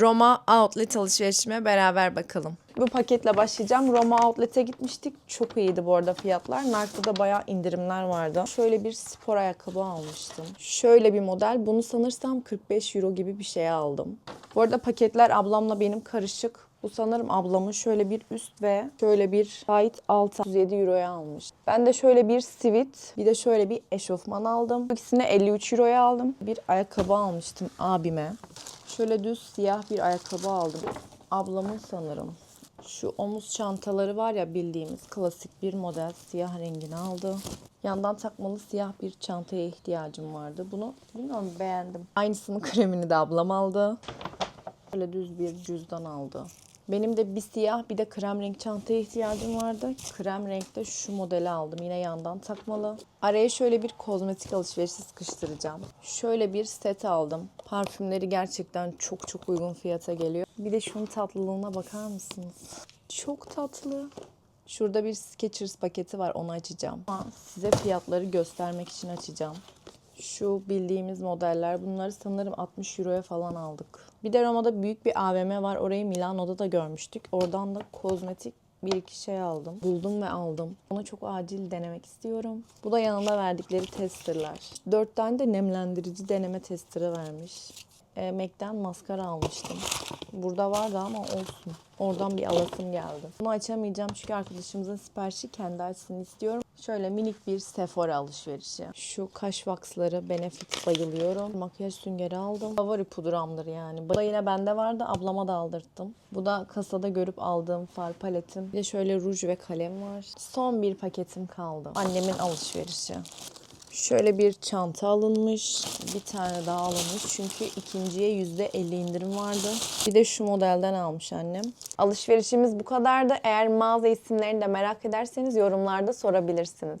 Roma Outlet alışverişime beraber bakalım. Bu paketle başlayacağım. Roma Outlet'e gitmiştik. Çok iyiydi bu arada fiyatlar. Da bayağı indirimler vardı. Şöyle bir spor ayakkabı almıştım. Şöyle bir model. Bunu sanırsam 45 euro gibi bir şeye aldım. Bu arada paketler ablamla benim karışık. Bu sanırım ablamın şöyle bir üst ve şöyle bir tight alt 37 euroya almış. Ben de şöyle bir sivit bir de şöyle bir eşofman aldım. İkisini 53 euroya aldım. Bir ayakkabı almıştım abime. Şöyle düz siyah bir ayakkabı aldım. Ablamın sanırım. Şu omuz çantaları var ya bildiğimiz klasik bir model siyah rengini aldı. Yandan takmalı siyah bir çantaya ihtiyacım vardı. Bunu bilmiyorum beğendim. Aynısının kremini de ablam aldı. Böyle düz bir cüzdan aldı. Benim de bir siyah bir de krem renk çantaya ihtiyacım vardı. Krem renkte şu modeli aldım. Yine yandan takmalı. Araya şöyle bir kozmetik alışverişi sıkıştıracağım. Şöyle bir set aldım. Parfümleri gerçekten çok çok uygun fiyata geliyor. Bir de şunun tatlılığına bakar mısınız? Çok tatlı. Şurada bir Skechers paketi var onu açacağım. Ama size fiyatları göstermek için açacağım. Şu bildiğimiz modeller bunları sanırım 60 euroya falan aldık. Bir de Roma'da büyük bir AVM var. Orayı Milano'da da görmüştük. Oradan da kozmetik bir iki şey aldım. Buldum ve aldım. Onu çok acil denemek istiyorum. Bu da yanında verdikleri testerler. Dört tane de nemlendirici deneme testeri vermiş. E, MAC'den maskara almıştım. Burada vardı ama olsun. Oradan bir alasım geldi. Bunu açamayacağım çünkü arkadaşımızın siparişi kendi açsın istiyorum. Şöyle minik bir Sephora alışverişi. Şu kaş waxları Benefit bayılıyorum. Makyaj süngeri aldım. Favori pudramdır yani. Bu bende vardı. Ablama da aldırttım. Bu da kasada görüp aldığım far paletim. Bir de şöyle ruj ve kalem var. Son bir paketim kaldı. Annemin alışverişi. Şöyle bir çanta alınmış. Bir tane daha alınmış. Çünkü ikinciye %50 indirim vardı. Bir de şu modelden almış annem. Alışverişimiz bu kadardı. Eğer mağaza isimlerini de merak ederseniz yorumlarda sorabilirsiniz.